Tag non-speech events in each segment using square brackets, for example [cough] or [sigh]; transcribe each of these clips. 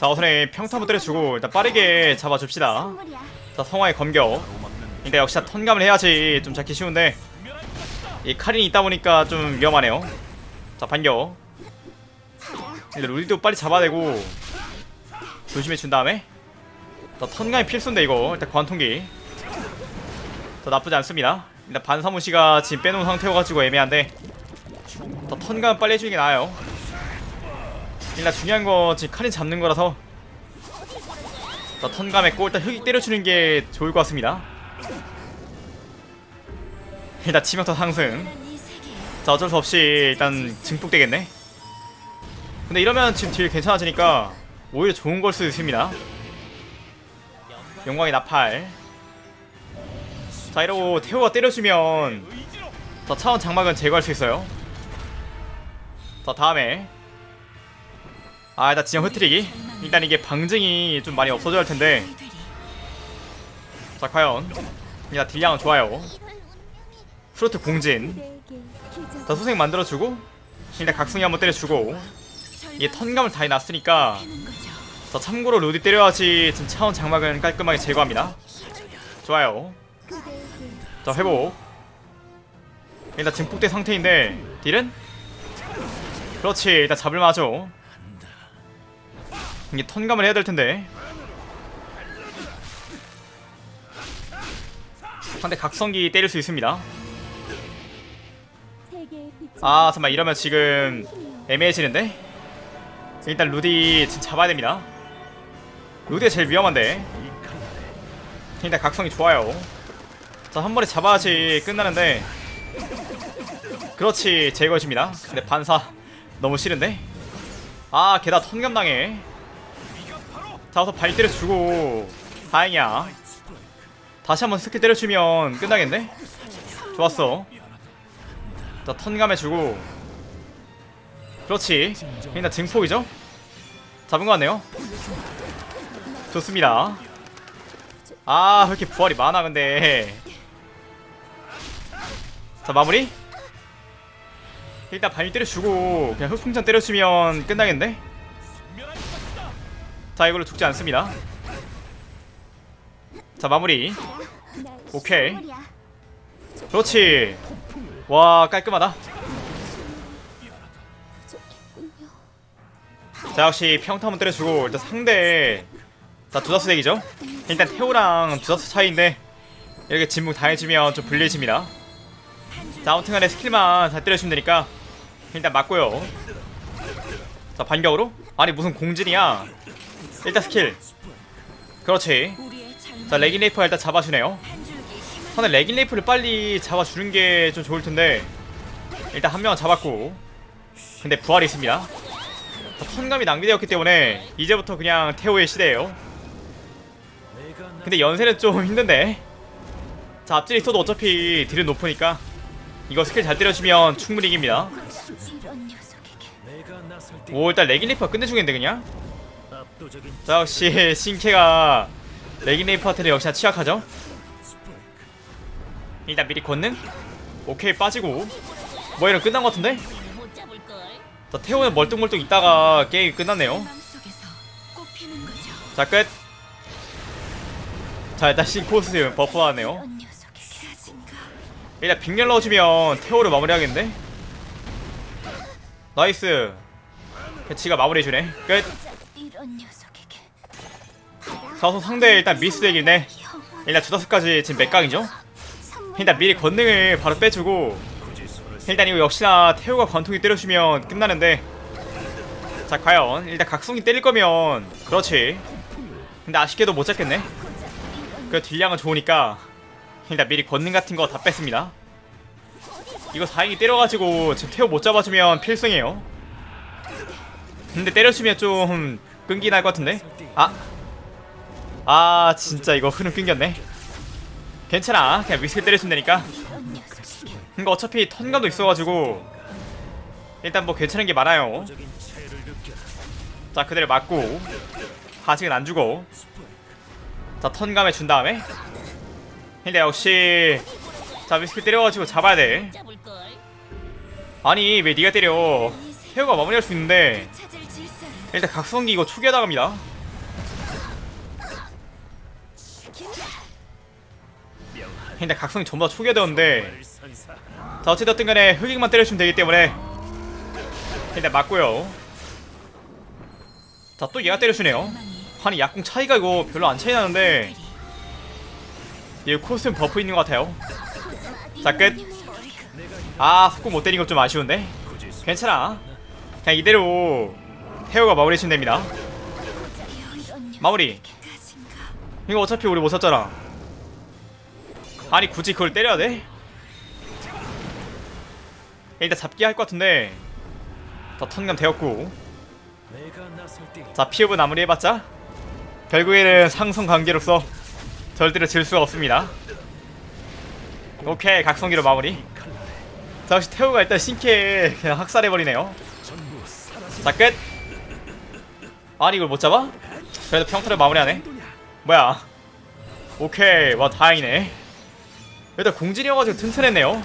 자 우선에 평타 한번 때려주고 일단 빠르게 잡아줍시다. 자 성화의 검격. 근데 역시 다 턴감을 해야지 좀 잡기 쉬운데 이 카린이 있다 보니까 좀 위험하네요. 자 반격. 근데 룰도 빨리 잡아야 되고 조심해 준 다음에 자 턴감이 필수인데 이거. 일단 관통기. 자 나쁘지 않습니다. 일단 반사무시가 지금 빼놓은 상태여가지고 애매한데 자 턴감 빨리 해주는 게 나아요 일단 중요한 건 지금 카린 잡는 거라서. 자 턴감에 꼭 일단 흑이 때려주는 게 좋을 것 같습니다. 일단 치명타 상승. 자 어쩔 수 없이 일단 증폭되겠네. 근데 이러면 지금 딜 괜찮아지니까 오히려 좋은 걸 수도 있습니다. 영광의 나팔. 자 이러고 태호가 때려주면 자 차원 장막은 제거할 수 있어요. 자 다음에 아 일단 진영 흐트리기 일단 이게 방증이 좀 많이 없어져야 할 텐데. 되리. 자 과연. 일단 딜량은 좋아요. 프로트 공진. 자 소생 만들어주고 일단 각성이 한번 때려주고. 이게 턴감을 다 해놨으니까. 자 참고로 루디 때려야지 지금 차원 장막은 깔끔하게 제거합니다. 좋아요. 자 회복. 일단 증폭대 상태인데 딜은? 그렇지 일단 잡을만하죠 이게 턴감을 해야 될 텐데. 상대 각성기 때릴 수 있습니다. 아 잠깐만. 이러면 지금 애매해지는데? 일단 루디 잡아야 됩니다. 루디가 제일 위험한데. 일단 각성이 좋아요. 자 한 번에 잡아야지 끝나는데. 그렇지. 제거해줍니다. 근데 반사 너무 싫은데? 아 게다가 턴감 당해 자 어서 발 때려주고. 다행이야. 다시 한번 스킬 때려주면 끝나겠네? 좋았어. 자 턴감 해주고. 그렇지. 일단 증폭이죠? 잡은 거 같네요. 좋습니다. 아왜 이렇게 부활이 많아 근데. 자 마무리. 일단 발미 때려주고 그냥 흑풍전 때려주면 끝나겠는데? 자 이걸로 죽지 않습니다. 자 마무리. 날 오케이. 그렇지. 와 깔끔하다. 자 역시 평타 한번 때려주고 일단 상대 자 두다스 덱이죠. 일단 태호랑 두다스 차이인데 이렇게 진묵 당해주면 좀 불리해집니다. 자 아무튼간에 스킬만 잘 때려주면 되니까 일단 맞고요. 자 반격으로? 아니 무슨 공진이야 일단 스킬. 그렇지. 자 레깅레이프가 일단 잡아주네요. 상대 레깅레이프를 빨리 잡아주는 게 좀 좋을 텐데 일단 한 명은 잡았고 근데 부활이 있습니다. 자, 턴감이 낭비되었기 때문에 이제부터 그냥 태호의 시대예요. 근데 연세는 좀 [laughs] 힘든데 자 앞질이 있어도 어차피 딜은 높으니까 이거 스킬 잘 때려주면 충분히 이깁니다. 오 일단 레깅레이프가 끝내주겠는데 그냥 자 역시 신캐가 레깅레이프한테는 역시나 취약하죠 일단 미리 권능 오케이 빠지고 뭐 이런 끝난 것 같은데? 자 태호는 멀뚱멀뚱 있다가 게임이 끝났네요 마음속에서 꽃피는 거죠. 자 끝! 자 일단 신코스 버프 하네요 이런 녀석에게 가진가. 일단 빅렬 넣어주면 태호를 마무리하겠는데? 나이스 배치가 마무리해주네 끝! 이런 녀석에게. 상대 일단 미스 덱이네 일단 두다스까지 지금 맥강이죠? 일단 미리 권능을 바로 빼주고 일단 이거 역시나 태호가 관통이 때려주면 끝나는데. 자 과연 일단 각성이 때릴 거면 그렇지. 근데 아쉽게도 못 잡겠네. 그 딜량은 좋으니까 일단 미리 권능 같은 거 다 뺐습니다. 이거 다행히 때려가지고 지금 태호 못 잡아주면 필승이에요. 근데 때려주면 좀 끈기 날 것 같은데? 아. 아 진짜 이거 흐름 끊겼네. 괜찮아. 그냥 위스크 때려주면 되니까. 녀석에게. 그니까 어차피 턴감도 있어가지고 일단 뭐 괜찮은 게 많아요. 자 그대로 맞고 아직은 안 죽어. 자 턴감에 준 다음에 근데 역시 자 위스크 때려가지고 잡아야 돼. 아니 왜 니가 때려? 태호가 마무리할 수 있는데 일단 각성기 이거 초기에 당합니다. 일단 각성이 전부 다 초기에 되었는데 자 어찌됐든 간에 흑익만 때려주면 되기 때문에 일단 맞고요. 자 또 얘가 때려주네요. 아니 약공 차이가 이거 별로 안 차이 나는데 얘 코스튬 버프 있는 것 같아요. 자끝아 속공 못 때린 것 좀 아쉬운데? 괜찮아. 그냥 이대로 태호가 마무리 해주면 됩니다. 마무리. 이거 어차피 우리 못 샀잖아. 아니 굳이 그걸 때려야 돼? 일단 잡기 할 것 같은데 더 턴감 되었고. 자 피읍은 마무리 해봤자 결국에는 상성 관계로서 절대로 질 수가 없습니다. 오케이 각성기로 마무리. 자 역시 태호가 일단 신캐 그냥 학살해버리네요. 자 끝! 아니 이걸 못 잡아? 그래도 평타를 마무리하네. 뭐야? 오케이. 와 다행이네. 일단 공진이어가지고 튼튼했네요.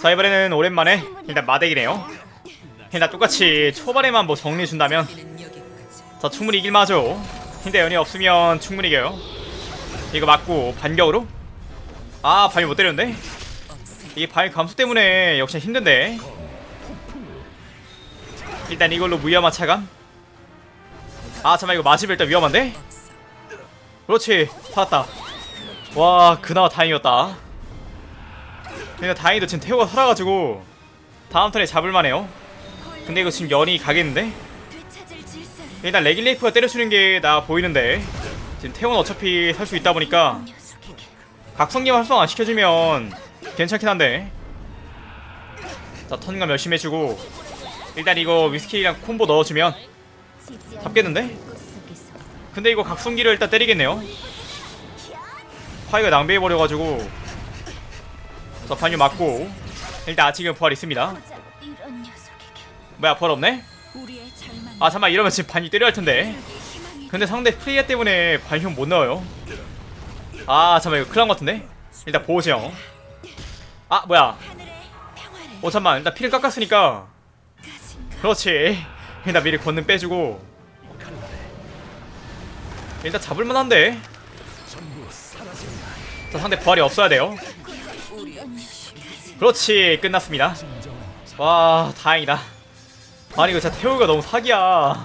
자 이번에는 오랜만에 일단 마덱이네요. 일단 똑같이 초반에만 뭐 정리해준다면 자 충분히 이길만 하죠. 근데 연이 없으면 충분히 이겨요. 이거 맞고 반격으로? 아 발이 못 때렸는데? 이게 발 감소 때문에 역시 힘든데 일단 이걸로 무위험한 차감. 아 잠깐 이거 맞으면 일단 위험한데? 그렇지 살았다. 와 그나마 다행이었다. 근데 다행히도 지금 태호가 살아가지고 다음 턴에 잡을만해요. 근데 이거 지금 연이 가겠는데? 일단 레길레이프가 때려주는 게 나아 보이는데 지금 태호는 어차피 살 수 있다 보니까 각성기 활성 안 시켜주면 괜찮긴 한데. 자 턴감 열심히 해주고 일단 이거 위스키랑 콤보 넣어주면 잡겠는데? 근데 이거 각성기를 일단 때리겠네요 파이가 낭비해버려가지고 자 반유 맞고 일단 아직은 부활 있습니다 뭐야 부활 없네? 아 잠깐 이러면 지금 반유 때려야 할 텐데 희망이 근데 상대 프리야 때문에 반흉 못 넣어요. 아 잠깐 이거 난것 같은데? 일단 보호시형. 아 뭐야? 평화를 어 잠만 일단 피를 깎았으니까 그렇지. 일단 미리 권능 빼주고 일단 잡을만한데. 자 상대 부활이 없어야 돼요. 그렇지 끝났습니다. 와 다행이다. 아니 이거 진짜 태우가 너무 사기야.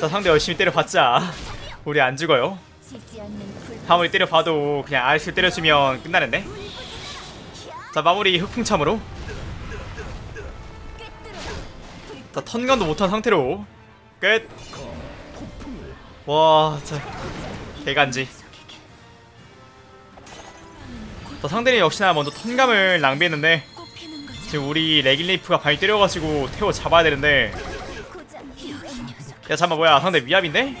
자 상대 열심히 때려봤자 우리 안 죽어요. 아무리 때려봐도 그냥 알스 때려주면 끝나는데 자 마무리 흑풍참으로 자 턴감도 못한 상태로. 끝 와 자 개간지. 자 상대는 역시나 먼저 턴감을 낭비했는데 지금 우리 레길레이프가 많이 때려가지고 태워 잡아야 되는데. 야 잠깐 뭐야 상대 위압인데?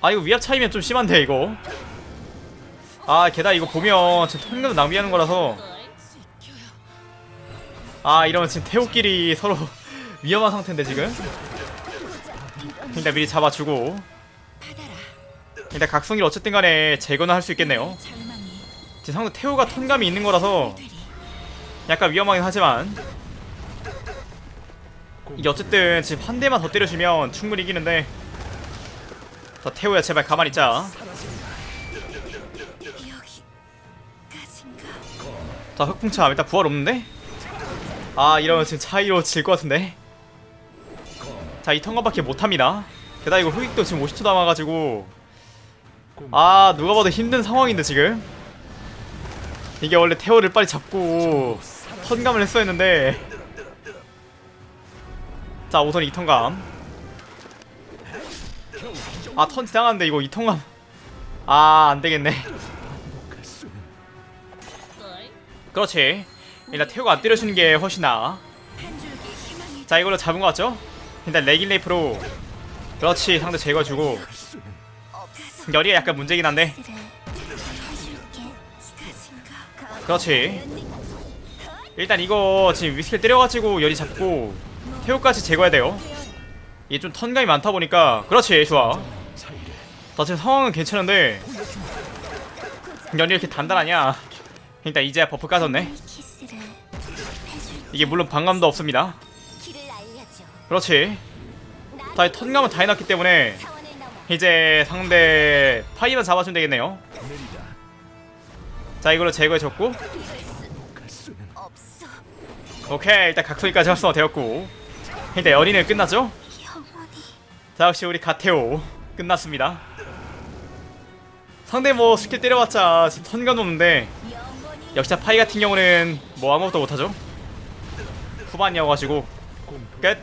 아 이거 위압 차이면 좀 심한데 이거. 아 게다가 이거 보면 지금 턴감 낭비하는 거라서 아 이러면 지금 태호끼리 서로 [laughs] 위험한 상태인데 지금? 일단 미리 잡아주고. 일단 각성기를 어쨌든 간에 제거는 할 수 있겠네요. 지금 상대 태호가 턴감이 있는 거라서 약간 위험하긴 하지만. 이게 어쨌든 지금 한 대만 더 때려주면 충분히 이기는데. 자 태호야 제발 가만히 있자. 자 흑풍참 일단 부활 없는데? 아 이러면 지금 차이로 질 것 같은데? 자 이 턴감밖에 못합니다. 게다가 이거 흑익도 지금 50초 남아가지고. 아 누가 봐도 힘든 상황인데 지금. 이게 원래 태호를 빨리 잡고 턴감을 했어야 했는데. 자 우선 이 턴감. 아 턴 지나갔는데 이거 이 턴감. 아 안되겠네. 그렇지 일단 태우가 안 때려주는 게 훨씬 나아. 자 이걸로 잡은 거 같죠? 일단 레길레이프로 그렇지 상대 제거해주고. 열이가 약간 문제긴 한데. 그렇지. 일단 이거 지금 위스킬 때려가지고 열이 잡고 태우까지 제거해야 돼요. 이게 좀 턴감이 많다 보니까. 그렇지 좋아. 나 지금 상황은 괜찮은데. 열이 이렇게 단단하냐? 일단 이제야 버프 까졌네 이게 물론 반감도 없습니다. 그렇지. 다 턴감은 다 해놨기 때문에 이제 상대 파이만 잡아주면 되겠네요. 자 이걸로 제거해줬고. 오케이 일단 각소기까지 활성화 되었고. 근데 어린이는 끝났죠? 영원히. 자 역시 우리 가테오 끝났습니다. 상대 뭐 스킬 때려봤자 지금 턴감 없는데 역시 파이 같은 경우는 뭐 아무것도 못하죠 후반이어가지고. 끝!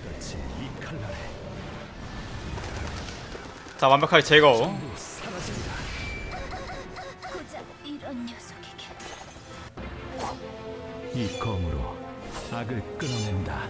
자 완벽하게 제거. 이 검으로 악을 끊어낸다